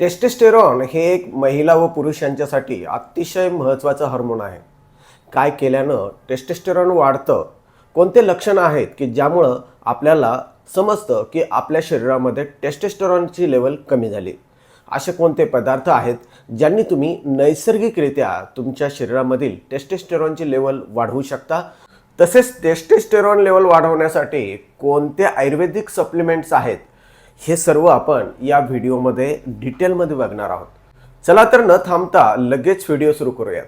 Testosterone हे एक महिला व पुरुष यांच्यासाठी अतिशय महत्त्वाचं हार्मोन आहे. काय केल्यानं टेस्टेस्टेरॉन वाढतं? कोणते लक्षणं आहेत की ज्यामुळं आपल्याला समजतं की आपल्या शरीरामध्ये टेस्टेस्टेरॉनची लेवल कमी झाली? असे कोणते पदार्थ आहेत ज्यांनी तुम्ही नैसर्गिकरित्या तुमच्या शरीरामधील टेस्टेस्टेरॉनची लेवल वाढवू शकता? तसेच टेस्टेस्टेरॉन लेवल वाढवण्यासाठी कोणते आयुर्वेदिक सप्लिमेंट्स आहेत हे सर्व आपण या व्हिडिओमध्ये डिटेलमध्ये बघणार आहोत. चला तर न थांबता लगेच व्हिडिओ सुरू करूयात.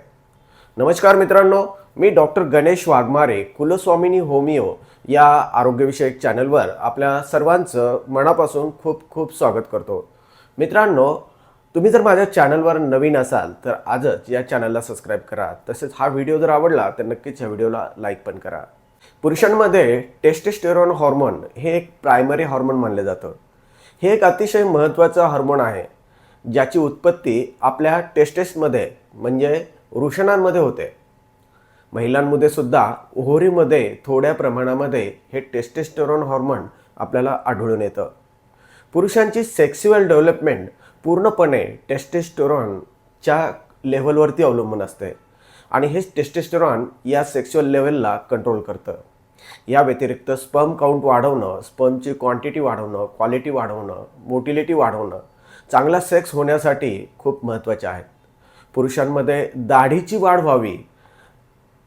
नमस्कार मित्रांनो मी डॉक्टर गणेश वाघमारे कुलस्वामिनी होमिओ या आरोग्यविषयक चॅनलवर आपल्या सर्वांचं मनापासून खूप खूप स्वागत करतो. मित्रांनो तुम्ही जर माझ्या चॅनलवर नवीन असाल तर आजच या चॅनलला सबस्क्राईब करा. तसेच हा व्हिडिओ जर आवडला तर नक्कीच या व्हिडिओला लाईक पण करा. पुरुषांमध्ये टेस्टेस्टेरॉन हॉर्मोन हे एक प्रायमरी हॉर्मोन मानलं जातं. हे एक अतिशय महत्त्वाचं हार्मोन आहे ज्याची उत्पत्ती आपल्या टेस्टेसमध्ये म्हणजे वृषणांमध्ये होते. महिलांमध्ये सुद्धा ओहरीमध्ये थोड्या प्रमाणामध्ये हे टेस्टेस्टेरॉन हॉर्मोन आपल्याला आढळून येतं. पुरुषांची सेक्स्युअल डेव्हलपमेंट पूर्णपणे टेस्टेस्टेरॉनच्या लेव्हलवरती अवलंबून असते आणि हेच टेस्टेस्टेरॉन या सेक्स्युअल लेवलला कंट्रोल करतं. या व्यतिरिक्त स्पर्म काउंट वाढवणं स्पर्मची क्वांटिटी वाढवणं क्वालिटी वाढवणं मोटिलिटी वाढवणं चांगला सेक्स होण्यासाठी खूप महत्त्वाचे आहेत. पुरुषांमध्ये दाढीची वाढ व्हावी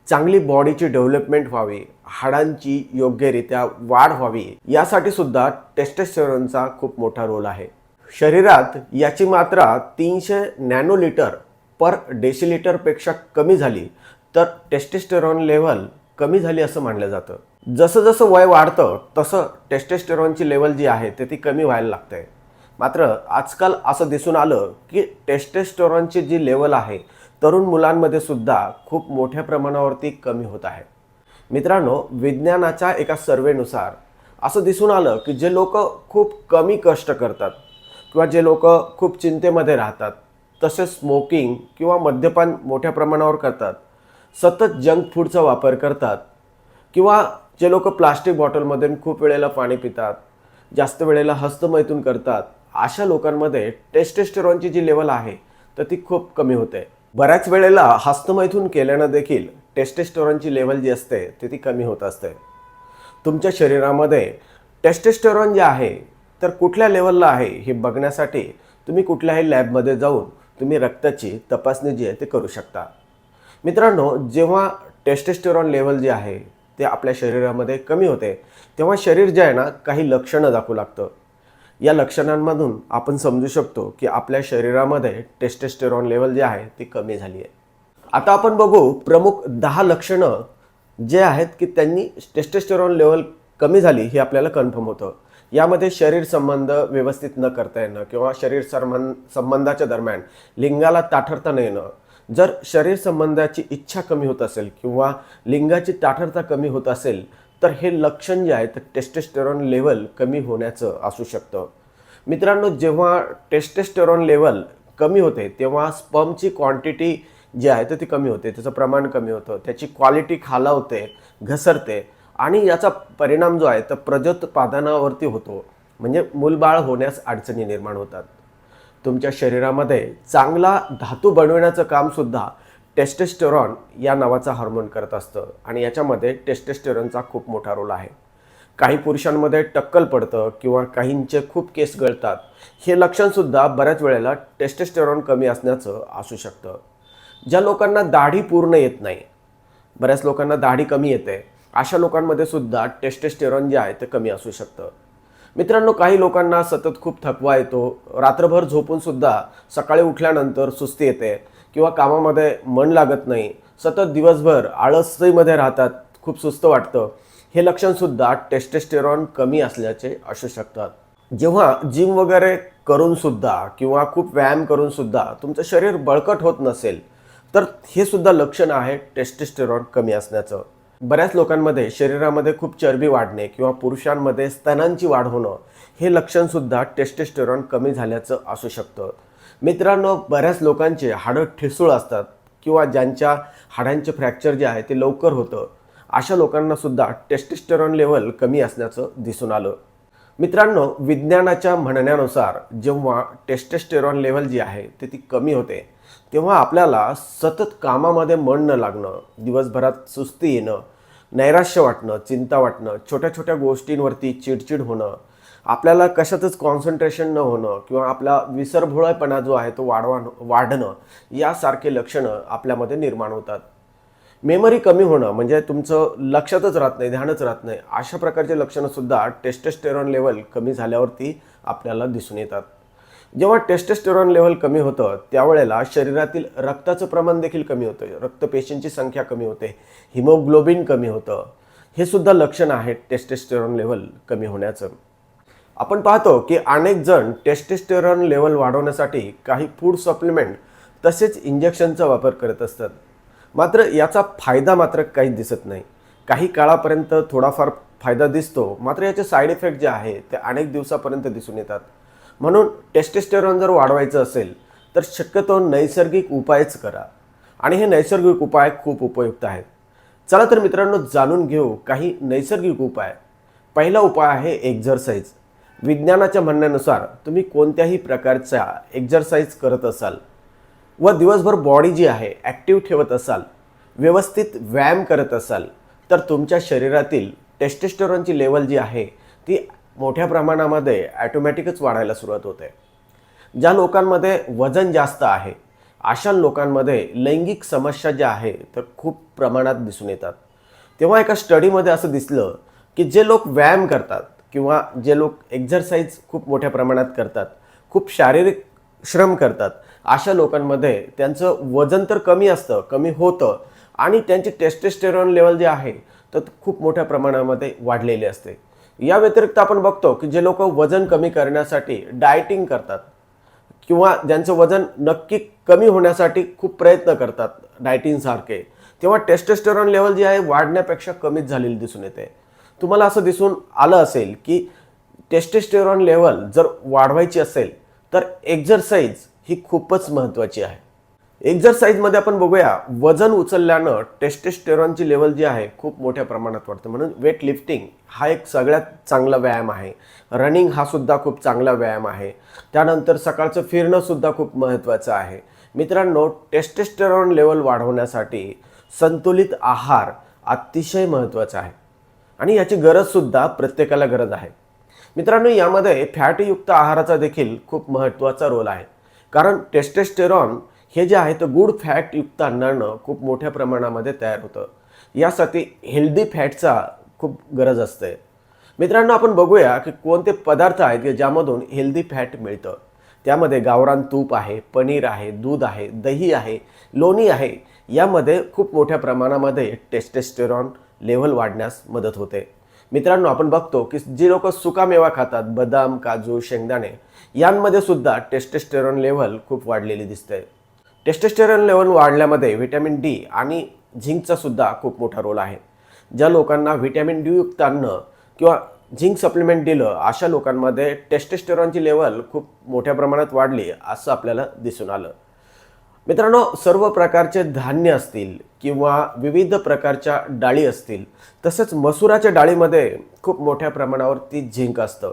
चांगली बॉडीची डेव्हलपमेंट व्हावी हाडांची योग्यरित्या वाढ व्हावी यासाठी सुद्धा टेस्टेस्टेरॉनचा खूप मोठा रोल आहे. शरीरात याची मात्रा तीनशे नॅनोलिटर पर डेसिलिटरपेक्षा कमी झाली तर टेस्टेस्टेरॉन लेव्हल कमी झाली असं मानलं जातं. जसं जसं वय वाढतं तसं टेस्टेस्टेरॉनची लेवल जी आहे ते ती कमी व्हायला लागते. मात्र आजकाल असं दिसून आलं की टेस्टेस्टेरॉनची जी लेवल आहे तरुण मुलांमध्ये सुद्धा खूप मोठ्या प्रमाणावरती कमी होत आहे. मित्रांनो विज्ञानाच्या एका सर्वेनुसार असं दिसून आलं की जे लोक खूप कमी कष्ट करतात किंवा जे लोक खूप चिंतेमध्ये राहतात तसेच स्मोकिंग किंवा मद्यपान मोठ्या प्रमाणावर करतात सतत जंक फूडचा वापर करतात. किंवा जे लोक प्लास्टिक बॉटलमध्ये खूप वेळेला पाणी पितात जास्त वेळेला हस्तमैथून करतात अशा लोकांमध्ये टेस्टेस्टेरॉनची जी लेवल आहे तर ती खूप कमी होते. बऱ्याच वेळेला हस्तमैथून केल्यानं देखील टेस्टेस्टेरॉनची लेवल जी असते ती ती कमी होत असते. तुमच्या शरीरामध्ये टेस्टेस्टेरॉन जे आहे तर कुठल्या लेवलला आहे हे बघण्यासाठी तुम्ही कुठल्याही लॅबमध्ये जाऊन तुम्ही रक्ताची तपासणी जी आहे ते करू शकता. मित्रांनो जेव्हा टेस्टेस्टेरॉन लेवल जे आहे ते आपल्या शरीरामध्ये कमी होते तेव्हा शरीर जे आहे ना काही लक्षणं दाखवू लागतं. या लक्षणांमधून आपण समजू शकतो की आपल्या शरीरामध्ये टेस्टेस्टेरॉन लेवल जे आहे ती कमी झाली आहे आता आपण बघू प्रमुख दहा लक्षणं जे आहेत की त्यांनी टेस्टेस्टेरॉन लेवल कमी झाली हे आपल्याला कन्फर्म होतं. यामध्ये शरीर संबंध व्यवस्थित न करता येणं किंवा शरीर संबंध संबंधाच्या दरम्यान लिंगाला ताठरता न येणं जर शरीर संबंधाची इच्छा कमी होत असेल किंवा लिंगाची ताठरता कमी होत असेल तर हे लक्षण जे आहे तर टेस्टेस्टेरॉन लेवल कमी होण्याचं असू शकतं. मित्रांनो जेव्हा टेस्टेस्टेरॉन लेवल कमी होते तेव्हा स्पर्मची क्वांटिटी जी आहे तर ती कमी होते. त्याचं प्रमाण कमी होतं त्याची क्वालिटी खालावते घसरते आणि याचा परिणाम जो आहे तर प्रजोत्पादनावरती होतो. म्हणजे मूलबाळ होण्यास अडचणी निर्माण होतात. तुमच्या शरीरामध्ये चांगला धातू बनविण्याचं कामसुद्धा टेस्टेस्टेरॉन या नावाचा हार्मोन करत असतं. आणि याच्यामध्ये टेस्टेस्टेरॉनचा खूप मोठा रोल आहे. काही पुरुषांमध्ये टक्कल पडतं किंवा काहींचे खूप केस गळतात. हे लक्षणसुद्धा बऱ्याच वेळेला टेस्टेस्टेरॉन कमी असण्याचं असू शकतं. ज्या लोकांना दाढी पूर्ण येत नाही बऱ्याच लोकांना दाढी कमी येते अशा लोकांमध्ये सुद्धा टेस्टेस्टेरॉन जे आहे ते कमी असू शकतं. मित्रांनो काही लोकांना सतत खूप थकवा येतो. रात्रभर झोपून सुद्धा सकाळी उठल्यानंतर सुस्ती येते किंवा कामामध्ये मन लागत नाही. सतत दिवसभर आळसईमध्ये राहतात खूप सुस्त वाटतं. हे लक्षणसुद्धा टेस्टेस्टेरॉन कमी असल्याचे असू शकतात. जेव्हा जिम वगैरे करूनसुद्धा किंवा खूप व्यायाम करूनसुद्धा तुमचं शरीर बळकट होत नसेल तर हे सुद्धा लक्षण आहे टेस्टेस्टेरॉन कमी असण्याचं. बऱ्याच लोकांमध्ये शरीरामध्ये खूप चरबी वाढणे किंवा पुरुषांमध्ये स्तनांची वाढ होणं हे लक्षणसुद्धा टेस्टेस्टेरॉन कमी झाल्याचं असू शकतं. मित्रांनो बऱ्याच लोकांचे हाडं ठिसूळ असतात किंवा ज्यांच्या हाडांचे फ्रॅक्चर जे आहे ते लवकर होतं. अशा लोकांनासुद्धा टेस्टेस्टेरॉन लेवल कमी असण्याचं दिसून आलं. मित्रांनो विज्ञानाच्या म्हणण्यानुसार जेव्हा टेस्टेस्टेरॉन लेवल जी आहे ते ती कमी होते तेव्हा आपल्याला सतत कामामध्ये मन न लागणं दिवसभरात सुस्ती येणं नैराश्य वाटणं चिंता वाटणं छोट्या छोट्या गोष्टींवरती चिडचिड होणं आपल्याला कशातच कॉन्सन्ट्रेशन न होणं किंवा आपला विसरभोळेपणा जो आहे तो वाढवा वाढणं यासारखे लक्षणं आपल्यामध्ये निर्माण होतात. मेमरी कमी होणं म्हणजे तुमचं लक्षातच राहत नाही ध्यानच राहत नाही अशा प्रकारचे लक्षणंसुद्धा टेस्टेस्टेरॉन लेवल कमी झाल्यावरती आपल्याला दिसून येतात. जेव्हा टेस्टेस्टेरॉन लेवल कमी होतं त्यावेळेला शरीरातील रक्ताचं प्रमाण देखील कमी होतं. रक्तपेशींची संख्या कमी होते हिमोग्लोबिन कमी होतं. हे सुद्धा लक्षण आहे टेस्टेस्टेरॉन लेवल कमी होण्याचं. आपण पाहतो की अनेक जण टेस्टेस्टेरॉन लेवल वाढवण्यासाठी काही फूड सप्लिमेंट तसेच इंजेक्शनचा वापर करत असतात. मात्र याचा फायदा मात्र काही दिसत नाही. काही काळापर्यंत थोडाफार फायदा दिसतो मात्र याचे साईड इफेक्ट जे आहे ते अनेक दिवसापर्यंत दिसून येतात. म्हणून टेस्टेस्टेरॉन जर वाढवायचं असेल तर शक्यतो नैसर्गिक उपायच करा. आणि हे नैसर्गिक उपाय खूप उपयुक्त आहेत. चला तर मित्रांनो जाणून घेऊ काही नैसर्गिक उपाय. पहिला उपाय आहे एक्झरसाईज विज्ञानाच्या म्हणण्यानुसार तुम्ही कोणत्याही प्रकारचा एक्झरसाईज करत असाल व दिवसभर बॉडी जी आहे ॲक्टिव्ह ठेवत असाल व्यवस्थित व्यायाम करत असाल तर तुमच्या शरीरातील टेस्टेस्टोरॉनची लेवल जी आहे ती मोठ्या प्रमाणामध्ये ॲटोमॅटिकच वाढायला सुरुवात होते. ज्या लोकांमध्ये वजन जास्त आहे अशा लोकांमध्ये लैंगिक समस्या ज्या आहे तर खूप प्रमाणात दिसून येतात. तेव्हा एका स्टडीमध्ये असं दिसलं की जे लोक व्यायाम करतात किंवा जे लोक एक्झरसाईज खूप मोठ्या प्रमाणात करतात खूप शारीरिक श्रम करतात अशा लोकांमध्ये त्यांचं वजन तर कमी असतं कमी होतं आणि त्यांची टेस्टेस्टेरॉन लेवल जे आहे तर खूप मोठ्या प्रमाणामध्ये वाढलेली असते. या व्यतिरिक्त आपण बघतो की जे लोक वजन कमी करण्यासाठी डायटिंग करतात किंवा ज्यांचं वजन नक्की कमी होण्यासाठी खूप प्रयत्न करतात डायटिंगसारखे तेव्हा टेस्टेस्टेरॉन लेवल जी आहे वाढण्यापेक्षा कमीच झालेली दिसून येते. तुम्हाला असं दिसून आलं असेल की टेस्टेस्टेरॉन लेवल जर वाढवायची असेल तर एक्झरसाइज ही खूपच महत्त्वाची आहे. एक्झरसाईजमध्ये आपण बघूया वजन उचलल्यानं टेस्टेस्टेरॉनची लेवल जी आहे खूप मोठ्या प्रमाणात वाढते. म्हणून वेट लिफ्टिंग हा एक सगळ्यात चांगला व्यायाम आहे. रनिंग हा सुद्धा खूप चांगला व्यायाम आहे. त्यानंतर सकाळचं फिरणं सुद्धा खूप महत्त्वाचं आहे. मित्रांनो टेस्टेस्टेरॉन लेवल वाढवण्यासाठी संतुलित आहार अतिशय महत्त्वाचा आहे. आणि याची गरजसुद्धा प्रत्येकाला गरज आहे. मित्रांनो यामध्ये फॅटयुक्त आहाराचा देखील खूप महत्त्वाचा रोल आहे. कारण टेस्टेस्टेरॉन हे जे आहे तर गुड फॅटयुक्त अन्नानं खूप मोठ्या प्रमाणामध्ये तयार होतं. यासाठी हेल्दी फॅटचा खूप गरज असते. मित्रांनो आपण बघूया की कोणते पदार्थ आहेत की ज्यामधून हेल्दी फॅट मिळतं. त्यामध्ये गावरान तूप आहे पनीर आहे दूध आहे दही आहे लोणी आहे. यामध्ये खूप मोठ्या प्रमाणामध्ये टेस्टेस्टेरॉन लेव्हल वाढण्यास मदत होते. मित्रांनो आपण बघतो की जी लोक सुकामेवा खातात बदाम काजू शेंगदाणे यांमध्ये सुद्धा टेस्टेस्टेरॉन लेव्हल खूप वाढलेली दिसते. टेस्टेस्टेरॉन लेवल वाढल्यामध्ये व्हिटॅमिन डी आणि झिंकचा सुद्धा खूप मोठा रोल आहे. ज्या लोकांना व्हिटॅमिन डी युक्त अन्न किंवा झिंक सप्लिमेंट दिलं अशा लोकांमध्ये टेस्टेस्टेरॉनची लेवल खूप मोठ्या प्रमाणात वाढली असं आपल्याला दिसून आलं. मित्रांनो सर्व प्रकारचे धान्य असतील किंवा विविध प्रकारच्या डाळी असतील तसंच मसुराच्या डाळीमध्ये खूप मोठ्या प्रमाणावरती झिंक असतं.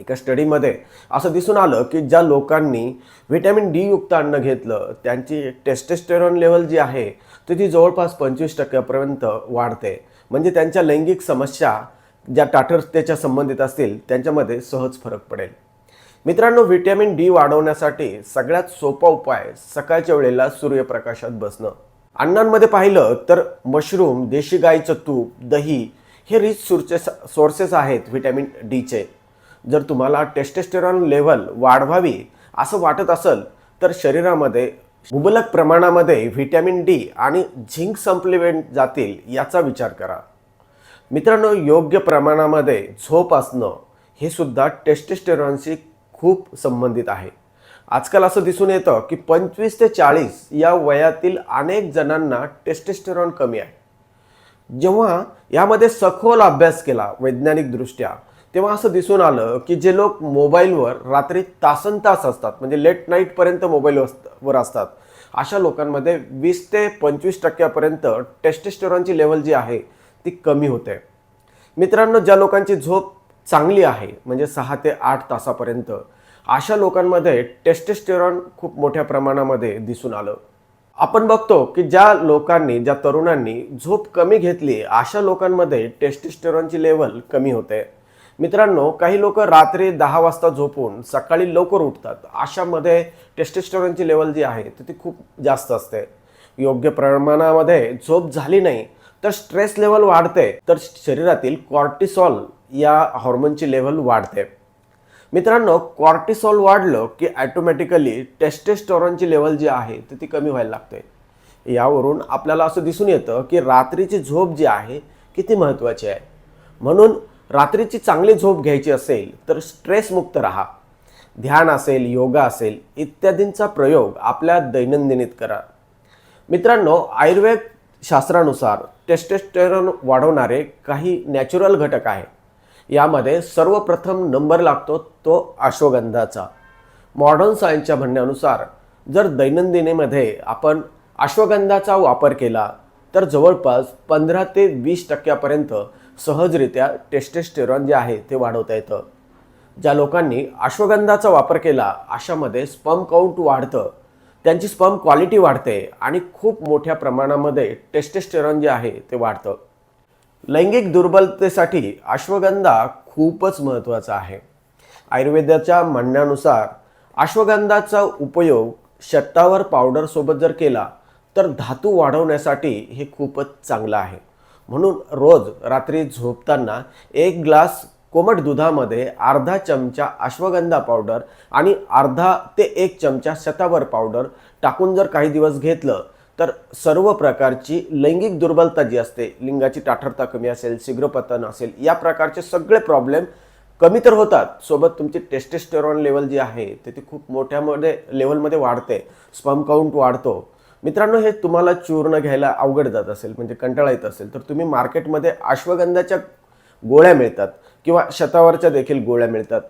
एका स्टडीमध्ये असं दिसून आलं की ज्या लोकांनी व्हिटॅमिन डी युक्त अन्न घेतलं त्यांची टेस्टेस्टेरॉन लेवल जी आहे तर ती जवळपास पंचवीस टक्क्यापर्यंत वाढते. म्हणजे त्यांच्या लैंगिक समस्या ज्या टाटरतेच्या संबंधित असतील त्यांच्यामध्ये सहज फरक पडेल. मित्रांनो व्हिटॅमिन डी वाढवण्यासाठी सगळ्यात सोपा उपाय सकाळच्या वेळेला सूर्यप्रकाशात बसणं. अण्णांमध्ये पाहिलं तर मशरूम देशी गाईचं तूप दही हे रिच सोर्सेस सोर्सेस आहेत व्हिटॅमिन डीचे जर तुम्हाला टेस्टेस्टेरॉन लेव्हल वाढवावी असं वाटत असेल तर शरीरामध्ये मुबलक प्रमाणामध्ये व्हिटॅमिन डी आणि झिंक सप्लिमेंट जातील याचा विचार करा. मित्रांनो योग्य प्रमाणामध्ये झोप असणं हे सुद्धा टेस्टेस्टेरॉनशी खूप संबंधित आहे. आजकाल असं दिसून येतं की पंचवीस ते चाळीस या वयातील अनेक जणांना टेस्टेस्टेरॉन कमी आहे. जेव्हा यामध्ये सखोल अभ्यास केला वैज्ञानिकदृष्ट्या तेव्हा असं दिसून आलं की जे लोक मोबाईलवर रात्री तासन तास असतात म्हणजे लेट नाईटपर्यंत मोबाईलवर असतात अशा लोकांमध्ये वीस ते पंचवीस टक्क्यापर्यंत टेस्टेस्टोरॉनची लेवल जी आहे ती कमी होते. मित्रांनो ज्या लोकांची झोप चांगली आहे म्हणजे सहा ते आठ तासापर्यंत अशा लोकांमध्ये टेस्टेस्टेरॉन खूप मोठ्या प्रमाणामध्ये दिसून आलं. आपण बघतो की ज्या लोकांनी ज्या तरुणांनी झोप कमी घेतली अशा लोकांमध्ये टेस्टेस्टेरॉनची लेवल कमी होते. मित्रांनो काही लोक रात्री दहा वाजता झोपून सकाळी लवकर उठतात. अशामध्ये टेस्टेस्टॉरनची लेवल जी आहे तर ती खूप जास्त असते. योग्य प्रमाणामध्ये झोप झाली नाही तर स्ट्रेस लेवल वाढते तर शरीरातील कॉर्टिसॉल या हॉर्मोनची लेवल वाढते. मित्रांनो कॉर्टिसॉल वाढलं की ॲटोमॅटिकली टेस्टेस्टॉरॉनची लेवल जी आहे तर ती कमी व्हायला लागते. यावरून आपल्याला असं दिसून येतं की रात्रीची झोप जी आहे किती महत्त्वाची आहे. म्हणून रात्रीची चांगली झोप घ्यायची असेल तर स्ट्रेसमुक्त राहा. ध्यान असेल योगा असेल इत्यादींचा प्रयोग आपल्या दैनंदिनीत करा. मित्रांनो आयुर्वेद शास्त्रानुसार टेस्टेस्टेरॉन वाढवणारे काही नॅचरल घटक आहे यामध्ये सर्वप्रथम नंबर लागतो तो अश्वगंधाचा. मॉडर्न सायन्सच्या म्हणण्यानुसार जर दैनंदिनीमध्ये आपण अश्वगंधाचा वापर केला तर जवळपास पंधरा ते वीस टक्क्यापर्यंत सहजरित्या टेस्टेस्टेरॉन जे आहे ते वाढवता येतं. ज्या लोकांनी अश्वगंधाचा वापर केला अशामध्ये स्पम काउंट वाढतं त्यांची स्पम क्वालिटी वाढते आणि खूप मोठ्या प्रमाणामध्ये टेस्टेस्टेरॉन जे आहे ते वाढतं. लैंगिक दुर्बलतेसाठी अश्वगंधा खूपच महत्त्वाचा आहे. आयुर्वेदाच्या म्हणण्यानुसार अश्वगंधाचा उपयोग शतावर पावडरसोबत जर केला तर धातू वाढवण्यासाठी हे खूपच चांगलं आहे. म्हणून रोज रात्री झोपताना एक ग्लास कोमट दुधामध्ये अर्धा चमचा अश्वगंधा पावडर आणि अर्धा ते एक चमचा शतावर पावडर टाकून जर काही दिवस घेतलं तर सर्व प्रकारची लैंगिक दुर्बलता जी असते लिंगाची ताठरता कमी असेल शीघ्रपतन असेल या प्रकारचे सगळे प्रॉब्लेम कमी तर होतात. सोबत तुमची टेस्टेस्टेरॉन लेवल जी आहे ते ती खूप मोठ्यामध्ये लेवलमध्ये वाढते. स्पम काउंट वाढतो. मित्रांनो हे तुम्हाला चूर्ण घ्यायला अवघड जात असेल म्हणजे कंटाळा येत असेल तर तुम्ही मार्केटमध्ये अश्वगंधाच्या गोळ्या मिळतात किंवा शतावरच्या देखील गोळ्या मिळतात.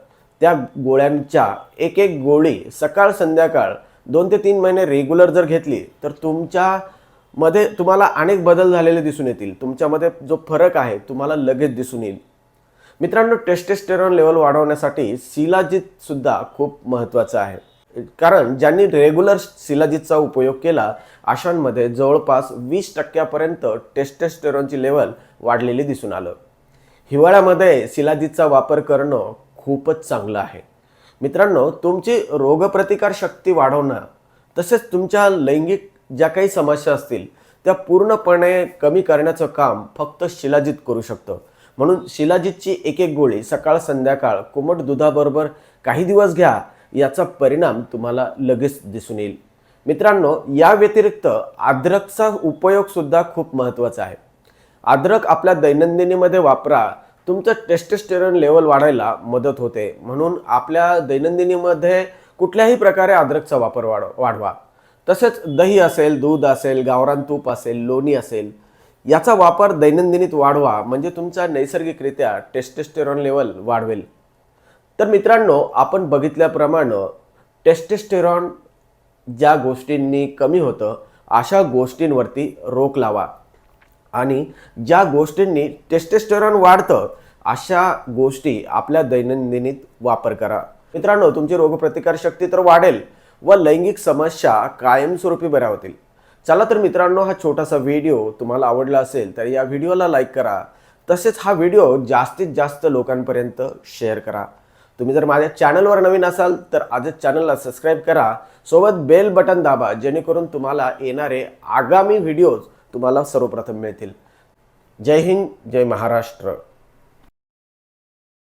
त्या गोळ्यांच्या एक एक गोळी सकाळ संध्याकाळ दोन ते तीन महिने रेग्युलर जर घेतली तर तुमच्यामध्ये तुम्हाला अनेक बदल झालेले दिसून येतील. तुमच्यामध्ये जो फरक आहे तुम्हाला लगेच दिसून येईल. मित्रांनो टेस्टेस्टेरॉन लेवल वाढवण्यासाठी सिलाजित सुद्धा खूप महत्त्वाचं आहे. कारण ज्यांनी रेग्युलर शिलाजीतचा उपयोग केला अशांमध्ये जवळपास वीस टक्क्यापर्यंत टेस्टेस्टेरॉनची लेवल वाढलेली दिसून आलं. हिवाळ्यामध्ये शिलाजीतचा वापर करणं खूपच चांगलं आहे. मित्रांनो तुमची रोगप्रतिकार शक्ती वाढवणं तसेच तुमच्या लैंगिक ज्या काही समस्या असतील त्या पूर्णपणे कमी करण्याचं काम फक्त शिलाजित करू शकतं. म्हणून शिलाजितची एक एक गोळी सकाळ संध्याकाळ कोमट दुधाबरोबर काही दिवस घ्या याचा परिणाम तुम्हाला लगेच दिसून येईल. मित्रांनो या व्यतिरिक्त अद्रकचा उपयोगसुद्धा खूप महत्त्वाचा आहे. अद्रक आपल्या दैनंदिनीमध्ये वापरा तुमचं टेस्टेस्टेरॉन लेवल वाढायला मदत होते. म्हणून आपल्या दैनंदिनीमध्ये कुठल्याही प्रकारे अद्रकचा वापर वाढ वाढवा. तसेच दही असेल दूध असेल गावरान तूप असेल लोणी असेल याचा वापर दैनंदिनीत वाढवा. म्हणजे तुमचा नैसर्गिकरित्या टेस्टेस्टेरॉन लेवल वाढवेल. तर मित्रांनो आपण बघितल्याप्रमाणे टेस्टेस्टेरॉन ज्या गोष्टींनी कमी होतं अशा गोष्टींवरती रोक लावा. आणि ज्या गोष्टींनी टेस्टेस्टेरॉन वाढतं अशा गोष्टी आपल्या दैनंदिनीत वापर करा. मित्रांनो तुमची रोगप्रतिकार शक्ती तर वाढेल व लैंगिक समस्या कायमस्वरूपी बऱ्या होतील. चला तर मित्रांनो हा छोटासा व्हिडिओ तुम्हाला आवडला असेल तर या व्हिडिओला लाईक करा. तसेच हा व्हिडिओ जास्तीत जास्त लोकांपर्यंत शेअर करा. तुम्ही जर माझ्या चॅनलवर नवीन असाल तर आजच चॅनलला सबस्क्राईब करा. सोबत बेल बटन दाबा जेणेकरून तुम्हाला येणारे आगामी व्हिडिओज तुम्हाला सर्वप्रथम मिळतील. जय हिंद जय महाराष्ट्र.